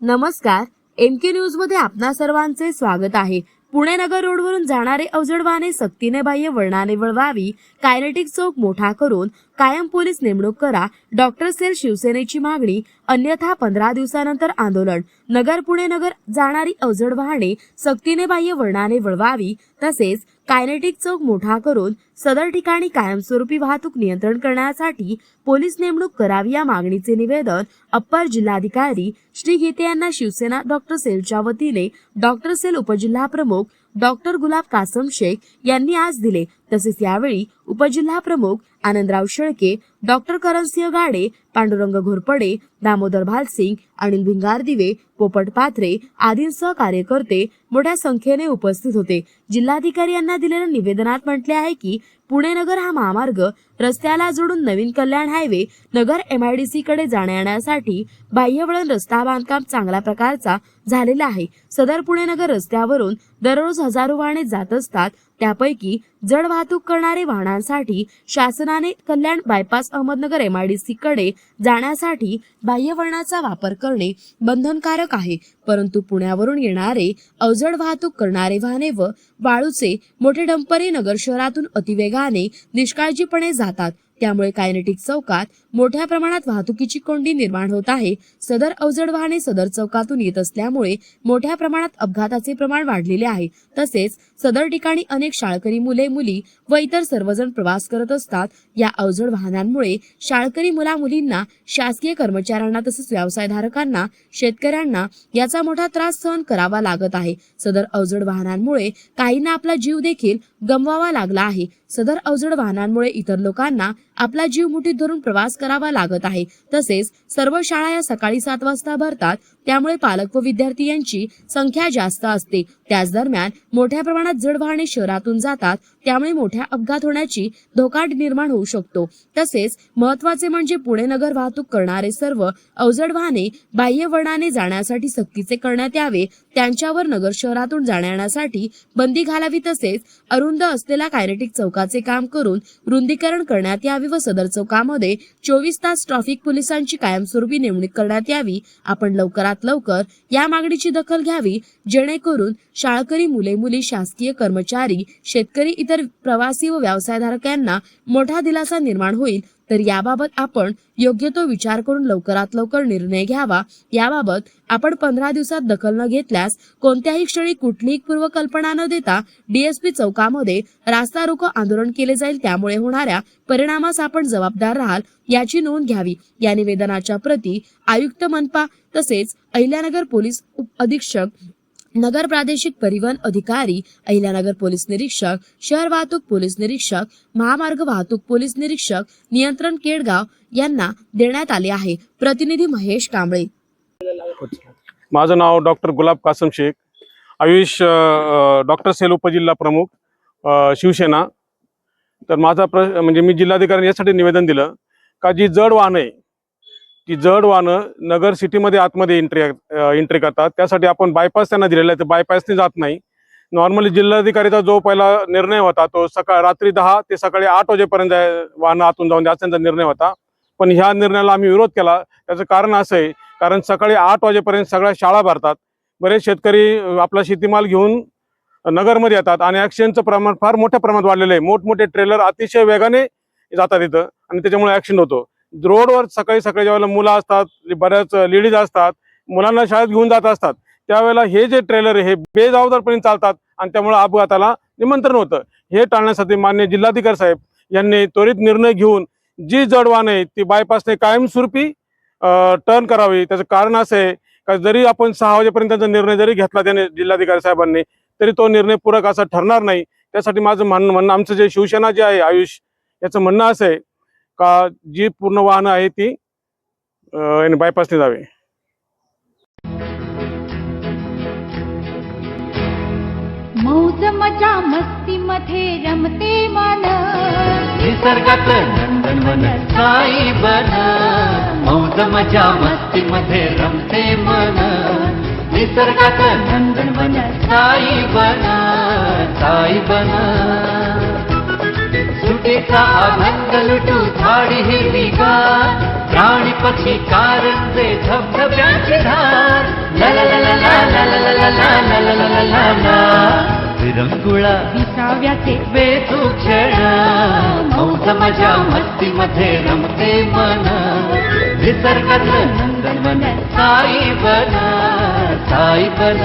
नमस्कार एम के न्यूजमध्ये आपणा सर्वांचे स्वागत आहे. पुणे नगर रोडवरून जाणारे अवजड वाहने सक्तीने बाह्य वळणाने वळवावी कायनेटिक चौक मोठा करून कायम पोलीस नेमणूक करा डॉक्टर सेल शिवसेनेची मागणी अन्यथा पंधरा दिवसानंतर आंदोलन. नगर पुणे नगर जाणारी अवजड वाहने सक्तीने बाह्य वळणाने वळवावी तसेच कायनेटिक चौक मोठा करून सदर ठिकाणी कायमस्वरूपी वाहतूक नियंत्रण करण्यासाठी पोलीस नेमणूक करावी या मागणीचे निवेदन अप्पर जिल्हाधिकारी श्री गीते यांना शिवसेना डॉक्टर सेलच्या वतीने डॉक्टर सेल उपजिल्हा प्रमुख डॉक्टर गुलाब कासम शेख यांनी आज दिले. तसेच यावेळी उपजिल्हा प्रमुख आनंदराव शेळके डॉक्टर करणसिंह गाडे पांडुरंग घोरपडे दामोदर भालसिंग अनिल भिंगार दिवे पोपट पात्रे आदींसह कार्यकर्ते मोठ्या संख्येने उपस्थित होते. जिल्हाधिकारी यांना दिलेल्या निवेदनात म्हटले आहे की पुणे नगर हा महामार्ग रस्त्याला जोडून नवीन कल्याण हायवे नगर एमआयडीसी कडे जाण्या येण्यासाठी बाह्यवळण रस्ता बांधकाम चांगल्या प्रकारचा झालेला आहे. सदर पुणे नगर रस्त्यावरून दररोज हजारो वाहने जात असतात. त्यापैकी जड वाहतूक करणारे वाहनांसाठी शासनाने कल्याण बायपास अहमदनगर एमआयडीसी कडे जाण्यासाठी बाह्यवळणाचा वापर करणे बंधनकारक आहे. परंतु पुण्यावरून येणारे अवजड वाहतूक करणारे वाहने व वाळूचे मोठे डंपरे नगर शहरातून अतिवेगाने निष्काळजीपणे जातात. त्यामुळे कायनेटिक चौकात मोठ्या प्रमाणात वाहतुकीची कोंडी निर्माण होत आहे. सदर अवजड वाहने सदर चौकातून येत असल्यामुळे मोठ्या प्रमाणात अपघाताचे प्रमाण वाढलेले आहे. तसेच सदर ठिकाणी अनेक शाळकरी मुले मुली व इतर सर्वजण प्रवास करत असतात. या अवजड वाहनांमुळे शाळकरी मुला मुलींना शासकीय कर्मचाऱ्यांना तसेच व्यवसायधारकांना शेतकऱ्यांना याचा मोठा त्रास सहन करावा लागत आहे. सदर अवजड वाहनांमुळे काहींना आपला जीव देखील गमवावा लागला आहे. सदर अवजड वाहनांमुळे इतर लोकांना आपला जीव मुठीत धरून प्रवास करावा लागत आहे. तसेच सर्व शाळा या सकाळी सात वाजता भरतात. त्यामुळे पालक व विद्यार्थी यांची संख्या जास्त असते. त्याच दरम्यान मोठ्या प्रमाणात जड वाहने शहरातून जातात. त्यामुळे मोठ्या अपघात होण्याची धोका निर्माण होऊ शकतो. तसेच महत्त्वाचे म्हणजे पुणे नगर वाहतूक करणारे सर्व अवजड वाहने बाह्य वळणाने जाण्यासाठी सक्तीचे करण्यात यावे. त्यांच्यावर नगर शहरातून जाण्यासाठी बंदी घालावी तसेच अरुंद असलेल्या कायनेटिक चौकाचे काम करून रुंदीकरण करण्यात यावे. व सदर चौकामध्ये चोवीस तास ट्रॅफिक पोलिसांची कायमस्वरूपी नेमणूक करण्यात यावी. आपण लवकरात लवकर या मागणीची दखल घ्यावी. जेणेकरून शाळकरी मुले मुली शासकीय कर्मचारी शेतकरी इतर प्रवासी व व्यवसायधारक यांना मोठा दिलासा निर्माण होईल. तर याबाबत आपण योग्य तो विचार करून लवकरात लवकर निर्णय घ्यावा. याबाबत आपण पंधरा दिवसात दखल न घेतल्यास कोणत्याही क्षणी कुठलीही पूर्वकल्पना न देता डीएसपी चौकामध्ये रास्ता रोको आंदोलन केले जाईल. त्यामुळे होणाऱ्या परिणामास आपण जबाबदार राहाल याची नोंद घ्यावी. या निवेदनाच्या प्रती आयुक्त मनपा तसेच अहिल्यानगर पोलीस उप अधीक्षक नगर प्रादेशिक परिवहन अधिकारी अहिल्यानगर पोलीस निरीक्षक शहर वाहतूक पोलीस निरीक्षक महामार्ग वाहतूक पोलीस निरीक्षक नियंत्रण केडगाव यांना देण्यात आले आहे. प्रतिनिधी महेश कांबळे. माझं नाव doctor Gulab Kasam Shaikh. Ayush doctor cell उपजिल्हा प्रमुख शिवसेना. तर माझा प्र म्हणजे मी जिल्हाधिकारी यासाठी निवेदन दिलं का जी जड वाहन आहे ती जड वाहनं नगर सिटीमध्ये आतमध्ये एंट्री एंट्री करतात. त्यासाठी आपण बायपास त्यांना दिलेला आहे. तर बायपासने जात नाही. नॉर्मली जिल्हाधिकारीचा जो पहिला निर्णय होता तो सकाळ रात्री दहा ते सकाळी आठ वाजेपर्यंत वाहनं आतून जाऊन द्यायचा त्यांचा निर्णय होता. पण ह्या निर्णयाला आम्ही विरोध केला. त्याचं कारण असं आहे कारण सकाळी आठ वाजेपर्यंत सगळ्या शाळा भरतात. बरेच शेतकरी आपला शेतीमाल घेऊन नगरमध्ये येतात आणि ॲक्सिडेंटचं प्रमाण फार मोठ्या प्रमाणात वाढलेलं आहे. मोठमोठे ट्रेलर अतिशय वेगाने जातात इथं आणि त्याच्यामुळे ॲक्सिडेंट होतो. रोडवर सकाळी सकाळी ज्यावेळेला मुलं असतात बऱ्याच लेडीज असतात मुलांना शाळेत घेऊन जात असतात त्यावेळेला हे जे ट्रेलर आहे हे बेजबाबदारपणे चालतात आणि त्यामुळे अपघाताला निमंत्रण होतं. हे टाळण्यासाठी मान्य जिल्हाधिकारी साहेब यांनी त्वरित निर्णय घेऊन जी जडवान आहे ती बायपासने कायमस्वरूपी टर्न करावी. त्याचं कारण असं आहे का जरी आपण सहा वाजेपर्यंत त्यांचा निर्णय जरी घेतला त्याने जिल्हाधिकारी साहेबांनी तरी तो निर्णय पूरक असा ठरणार नाही. त्यासाठी माझं म्हणणं म्हणणं आमचं जे शिवसेना जे आहे आयुष याचं म्हणणं असं आहे का जी पूर्ण वाहनं आहे ती बायपासने जावे मौज मजा मस्ती मध्ये रमते मन. निसर्गात नंदनवन साई बन. मौज मजा मस्ती मध्ये रमते मन. निसर्गात नंदनवन साई बन. साई बन. सुटीचा आनंद लुटू झाडी हिरवी गार प्राणी पक्षी कारंजे धबधब्यांची धार ला ला ला ला ला ला ला ला ला ला ला ला ला ला ला विरंगुळा विसाव्याचे बेतू क्षण मौज मजा मस्ती मध्ये रमते मन निसर्गात नंदनवन साई बन साई बन